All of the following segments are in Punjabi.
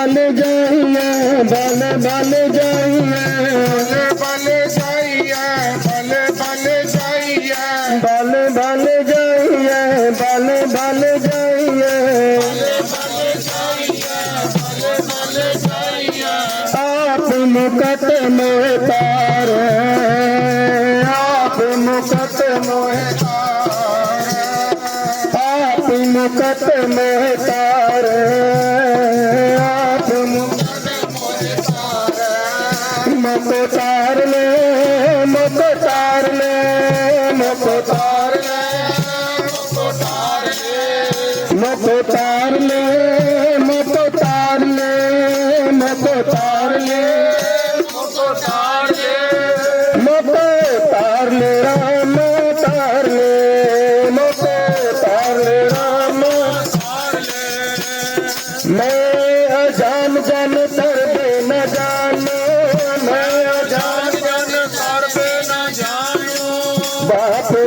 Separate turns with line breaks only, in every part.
ਬਲ ਜਾਈਏ ਬਲ ਬਲ ਜਾਈਏ
ਬਲ ਬਲ ਜਾਈਏ ਬਲ ਬਲ ਜਾਈਏ
ਬਲ ਬਲ ਜਾਈਏ ਬਲ ਬਲ ਜਾਈਏ ਆਪ ਮੁਕਤ ਮੋਹ ਤਾਰੇ ਆਪ ਮੁਕਤ ਮੋਹ ਤਾਰੇ। ਆਪ ਮੁਕਤ ਮੋਹ ਤਾਰੇ।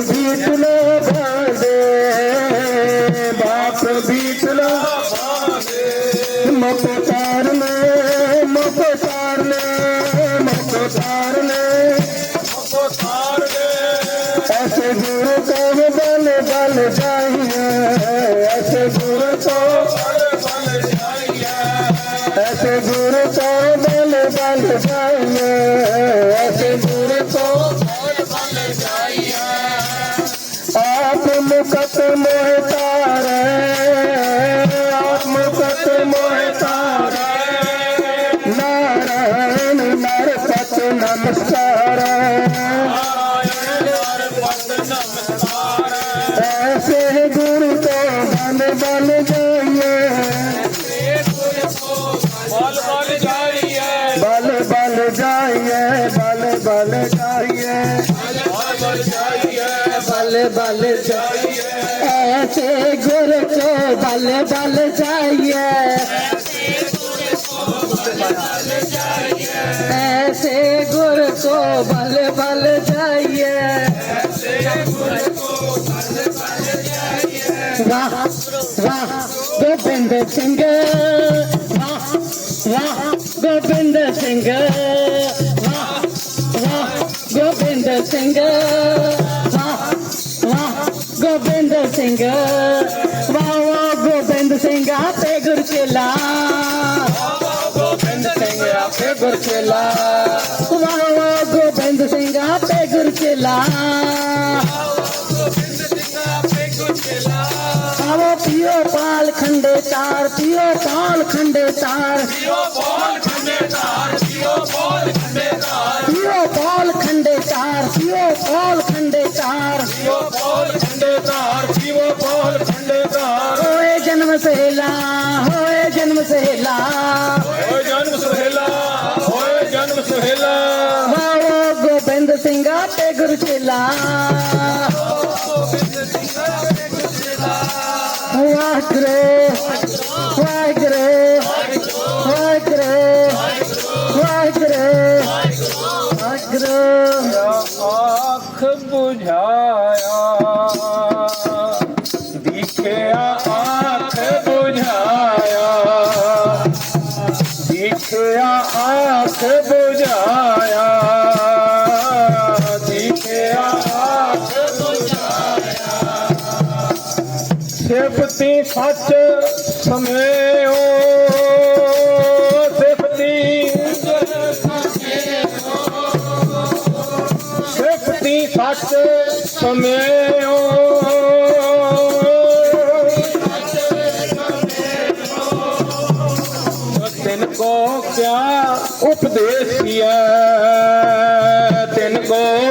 Jesus. बल ऐसे गुर को बल बल जाइए ऐसे गुर को बल बल जाइए वाह वाह गोविंद सिंह वाह वाह गोविंद सिंह ਚੇਲਾ। ਵਾਹ ਵਾਹ ਗੋਬਿੰਦ ਸਿੰਘ ਆਪੇ
ਗੁਰ ਚੇਲਾ।
ਆਵੋ ਪੀਓ ਪਾਲ ਖੰਡੇ ਤਾਰ, ਪੀਓ ਪਾਲ ਖੰਡੇ
ਤਾਰ।
ਪੀਓ ਪਾਲ ਖੰਡੇ ਤਾਰ, ਪੀਓ ਪਾਲ ਵਾਹਿਗੁਰੂ ਵਾਹਿਗੁਰੂ ਵਾਹਿਗੁਰੂ ਵਾਹਿਗੁਰੂ ਵਾਹਿਗੁਰੂ
ਆਖ ਬੁਝਾਇਆ ਸੱਚ ਸਮੇਓ ਸਿਫਤੀ ਸਿਫਤੀ ਸੱਚ ਸਮੇਓ ਤਿਨ ਕੋ ਕਿਆ ਉਪਦੇਸੀਐ ਤਿਨ ਕੋ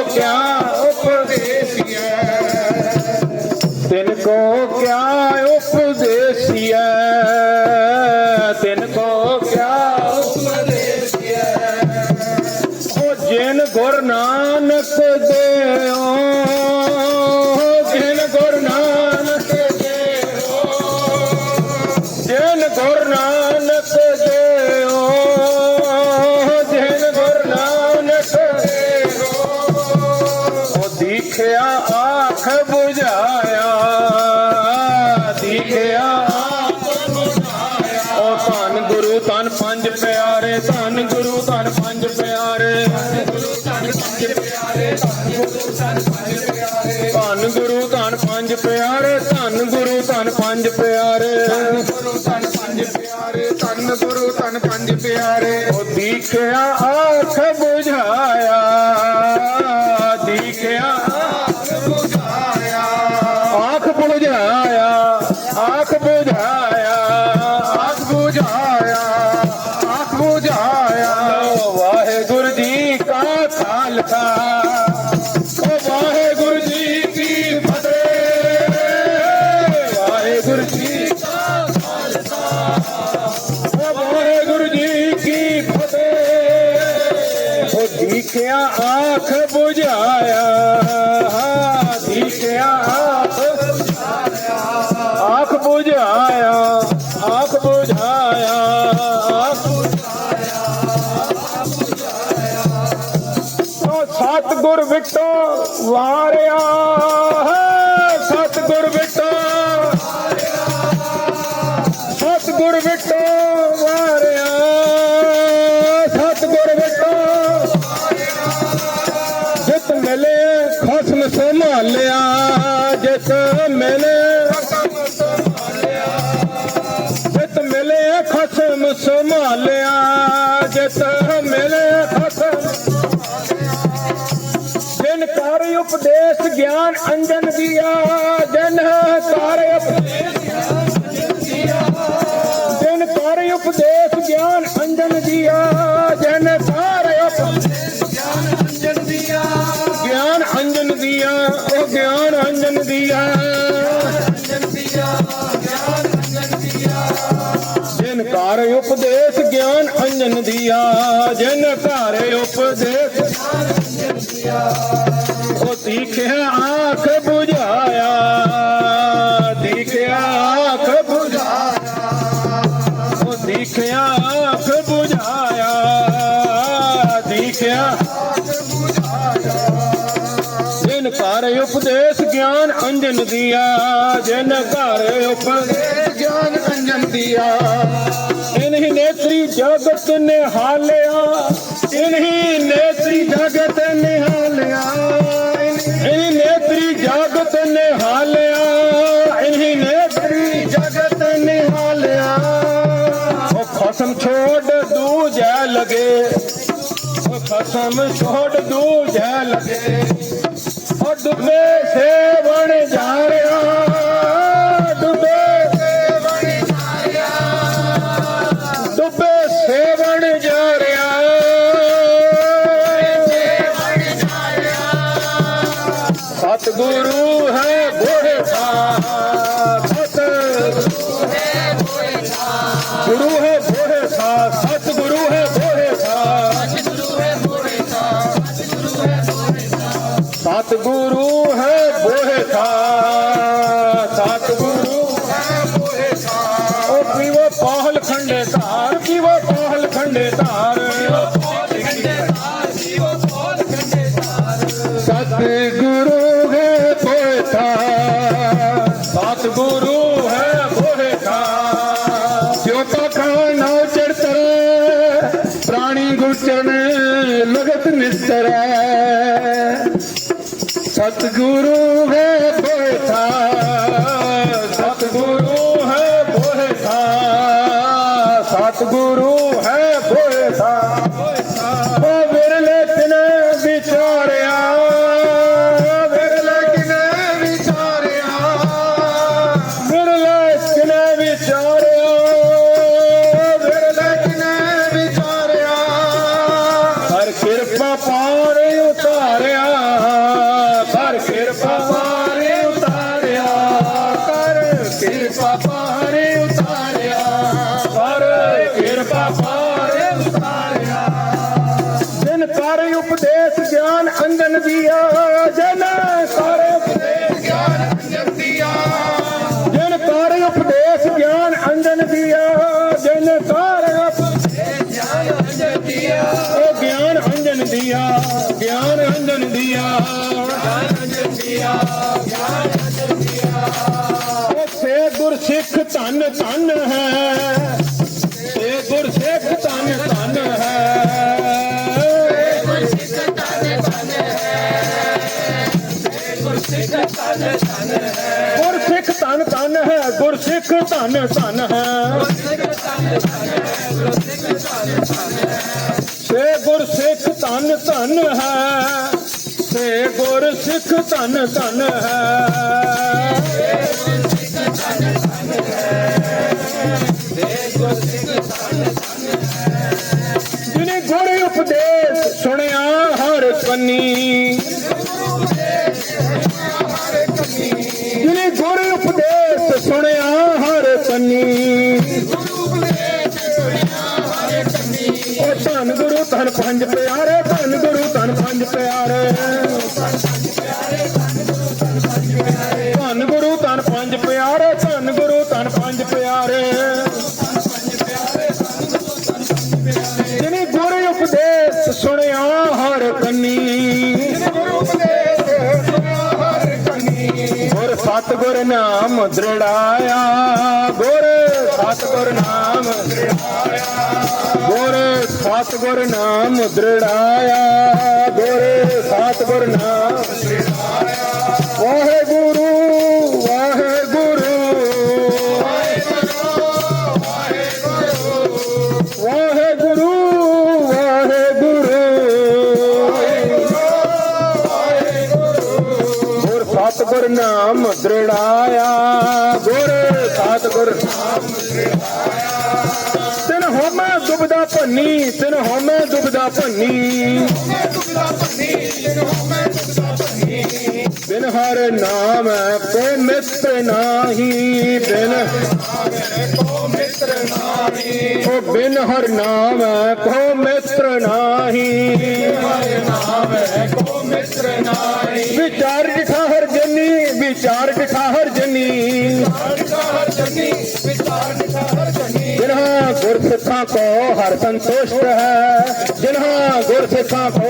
आख बो ਸਤਗੁਰ ਵਿਟੋ ਵਾਰਿਆ ਸਤਗੁਰ ਵਿਟੋ ਵਾਰਿਆ ਸਤਗੁਰ ਵਿਟੋ ਉਪਦੇਸ਼ ਗਿਆਨ ਅੰਜਨ ਦੀਆ, ਜਿਨ ਘਰ ਉਪਦੇਸ਼ ਉਹ ਦੇਖਿਆ ਆਖ 부ਝਾਇਆ ਦੇਖਿਆ ਆਖ 부ਝਾਇਆ ਉਹ ਦੇਖਿਆ ਆਖ 부ਝਾਇਆ ਦੇਖਿਆ ਜਿਨ ਘਰ ਉਪਦੇਸ਼ ਗਿਆਨ ਅੰਜਨ ਦੀਆ, ਜਿਨ ਘਰ ਉਪਦੇਸ਼
ਗਿਆਨ ਅੰਜਨ ਦੀਆ।
नेत्री जगत निहालिया इन्हीं नेत्री जगत निहालिया इन्हीं नेत्री जगत निहालिया इन्हीं नेत्री जगत निहालिया वो खसम छोड़ दूजे लगे वो खसम छोड़ दूजे लगे Chega. ਗਿਆਨ ਰੰਜਨ ਦੀਆ ਗਿਆਨ ਰੰਜਨ ਦੀਆ ਗਿਆਨ ਰੰਜਨ ਦੀਆ ਉਥੇ ਗੁਰਸਿੱਖ ਧਨ ਧਨ ਹੈ। ਤੇ ਗੁਰਸਿੱਖ ਧਨ ਧਨ ਹੈ ਗੁਰਸਿੱਖ ਧਨ ਧਨ ਹੈ। ਗੁਰਸਿੱਖ ਧਨ ਧਨ ਹੈ। ਗੁਰਸਿੱਖ ਧਨ ਧਨ ਹੈ, ਗੁਰਸਿੱਖ ਧਨ ਧਨ ਹੈ। ਧਨ ਧਨ ਹੈ ਗੁਰ ਸਿੱਖ ਧਨ ਧਨ ਹੈ। ਸਤਗੁਰ ਨਾਮ ਦ੍ਰਿੜਾਇਆ ਗੁਰ ਸਤਗੁਰ ਨਾਮ ਗੁਰ ਸਤਗੁਰ ਨਾਮ ਦ੍ਰਿੜਾਇਆ ਗੁਰ ਸਤਗੁਰ ਨਾਮ ਨਾਮ ਦ੍ਰਿੜਾਇਆ। ਗੁਰ ਸਤਗੁਰ। ਨਾਮ ਤਿਨ ਹੋਮੈ ਦੁਬਦਾ ਭੰਨੀ ਤਿਨ ਹੋਮੈ ਦੁਬਦਾ ਭੰਨੀ। ਬਿਨ ਹਰ ਨਾਮ ਕੋ ਮਿੱਤਰ ਨਾਹੀ ਬਿਨ ਉਹ ਬਿਨ ਹਰ ਨਾਮ ਕੋ ਮਿੱਤਰ ਨਾਹੀ। ਵਿਚਾਰ ਵਿਚਾਰ ਜਿਠਾ ਹਰ ਜਨੀ। ਜਿਨ੍ਹਾਂ ਗੁਰਸਿੱਖਾਂ ਕੋ ਹਰ ਸੰਤੁਸ਼ਟ ਹੈ, ਜਿਨ੍ਹਾਂ ਗੁਰਸਿੱਖਾਂ ਕੋ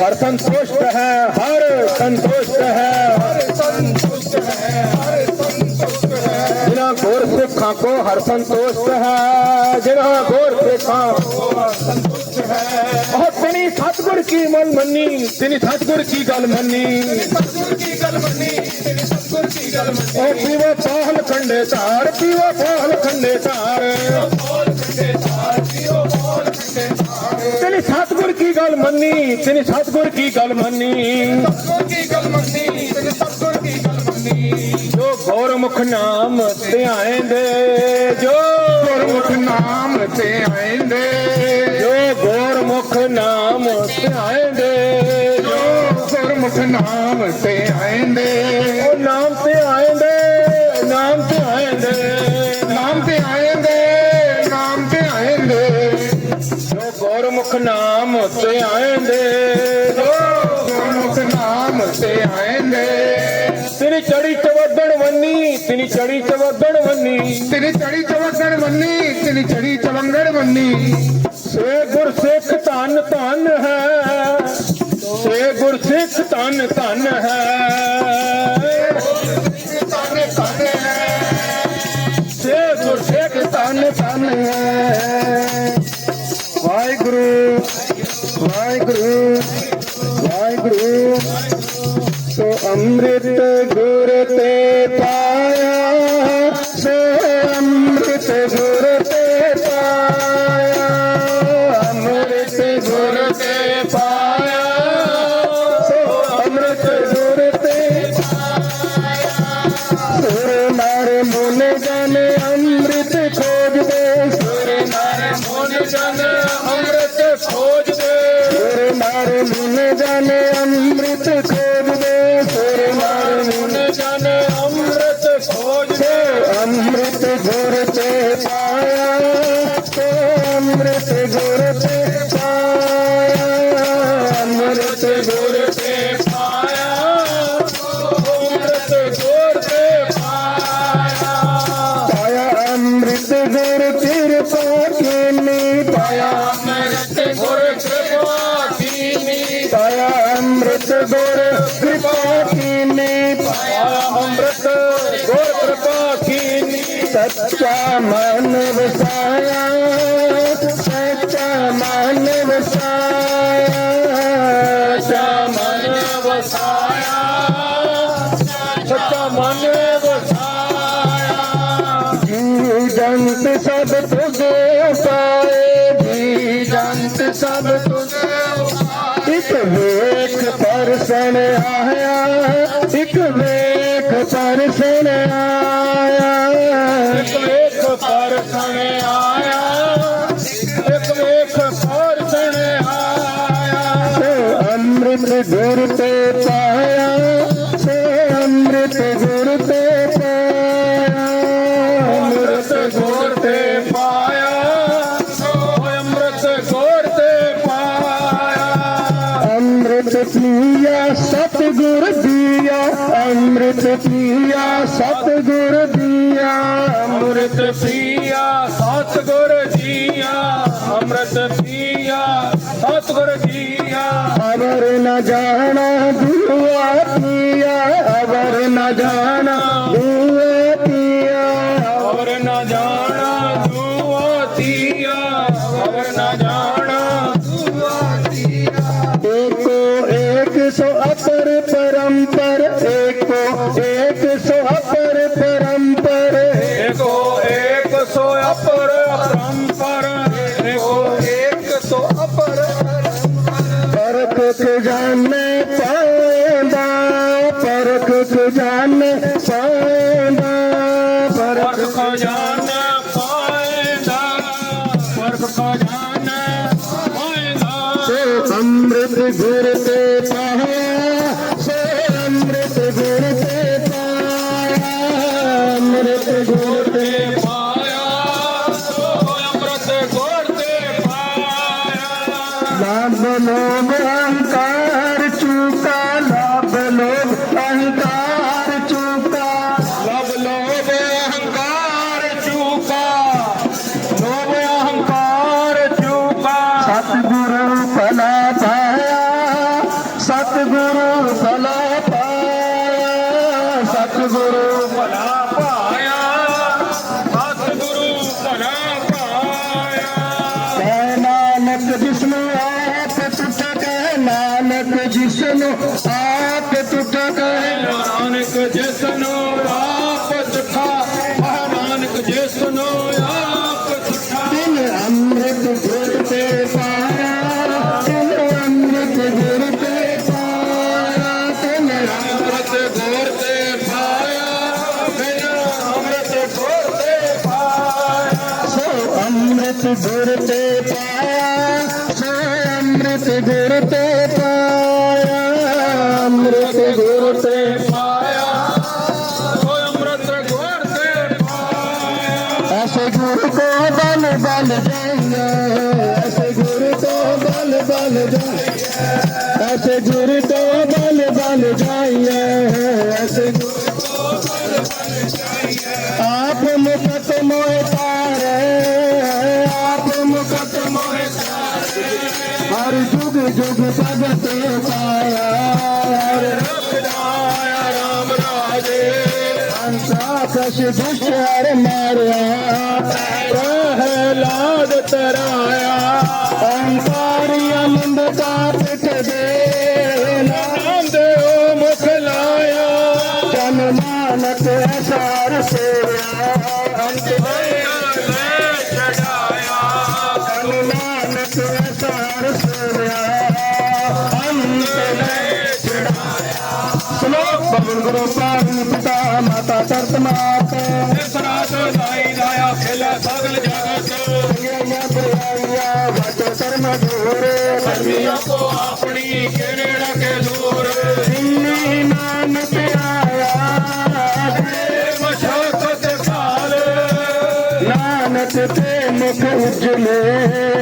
ਹਰ ਸੰਤੁਸ਼ਟ ਹੈ, ਹਰ ਸੰਤੁਸ਼ਟ ਹੈ। ਸੰਤੁਸ਼ਟ ਹੈ ਜਿਨ੍ਹਾਂ ਗੁਰਸਿੱਖਾਂ ਕੋ ਹਰ ਸੰਤੁਸ਼ਟ ਹੈ, ਜਿਨ੍ਹਾਂ ਗੁਰਸਿੱਖਾਂ ਉਹ ਤੇਰੀ ਸਤਿਗੁਰ ਕੀ ਮਨ ਮੰਨੀ, ਤੇਰੀ ਸਤਿਗੁਰ ਕੀ ਗੱਲ ਮੰਨੀ। ਉਹ ਪੀਵਾ ਪਾਹਲ ਖੰਡੇ ਧਾਰ, ਪੀਵਾ ਪਾਹਲ ਖੰਡੇ ਧਾਰ। ਤੇਰੀ ਸਤਿਗੁਰ ਕੀ ਗੱਲ ਮੰਨੀ, ਤੇਰੀ ਸਤਿਗੁਰ ਕੀ ਗੱਲ ਮੰਨੀ। ਜੋ ਗੌਰਮੁਖ ਨਾਮ ਧਿਆਏਂਦੇ, ਜੋ
ਗੌਰਮੁਖ ਨਾਮ ਤੇ ਆਇਂਦੇ
ਜੋ ਗੌਰਮੁਖ ਨਾਮ ਧਿਆਏਂਦੇ ਜੋ
ਗੁਰਮੁਖ ਨਾਮ ਤੇ ਆਇਂਦੇ
ਉਹ ਨਾਮ ਤੇ ਆਏਂਦੇ ਨਾਮ ਤੇ ਆਏਂਦੇ।
ਨਾਮ ਤੇ ਆਇਂਦੇ ਨਾਮ ਤੇ ਆਇਂਦੇ
ਜੋ ਗੌਰਮੁਖ ਨਾਮ ਤੇ ਆਏਂਦੇ। ਜੋ
ਗੁਰਮੁਖ ਨਾਮ ਤੇ ਆਇਂਦੇ
ਤੇਰੀ ਚੜੀ ਚਵਦਣ ਵੰਨੀ ਤੇਰੀ ਚੜੀ ਚਵਦਣ ਵੰਨੀ।
ਤੇਰੀ ਚੜੀ ਚਵੰਗੜ ਬੰਨੀ ਤੇਰੀ ਚੜੀ
ਸੇ ਗੁਰਸਿੱਖ ਧਨ ਧਨ ਹੈ। ਸੇ ਗੁਰਸਿੱਖ ਧਨ ਧਨ ਹੈ। তার মনে জানে सच्चा मानव साया सच्चा मानव साया सच्चा मानव साया सच्चा मानव साया जी जंत सब तुझे पाए जी जंत
सब तुझे ਇੱਕ ਵੇਖ ਪਰਸਨ ਆਇਆ ਇੱਕ ਵੇਖ ਪਰਸਨ ਆਇਆ করে দিয়া। খবর না জানা খোঁজা Cruzeiro. ढोते पाया सो अमृत गुरते पाया सो अमृत गुरते पाया ਹਰ ਜੁਗ ਜੁਗ ਭਗਤ ਪਾਇਆ। ਹਰ ਰਖਦਾਇਆ ਰਾਮ ਰਾਜੇ ਅੰਤਾ ਕਸ਼ ਦੁਸ਼ਰ ਮਾਰਿਆ। ਰਹਿ ਲਾਦ ਤਰਾਇਆ। ਅੰਤਾਰੀ ਅਨੰਦ ਦਾ ਨਾਥ। ਸਨਾਤ ਨਾਈ ਦਾਇਆ ਖਿਲਾ ਸਗਲ ਜਗਤ। ਸੰਗਿਆ ਪ੍ਰਿਆਇਆ ਵਟ ਸਰਮ ਦੂਰ। ਸਰਮੀਆਂ ਕੋ ਆਪਣੀ ਕਿਹੜੇ ਲਗੇ ਦੂਰ? ਜਿਨੀ ਨਾਮ ਪਿਆਇਆ ਮਸ਼ਕਤ ਕਾਲ ਨਾਨਕ ਤੇ ਮੁਖ ਉਜਲੇ।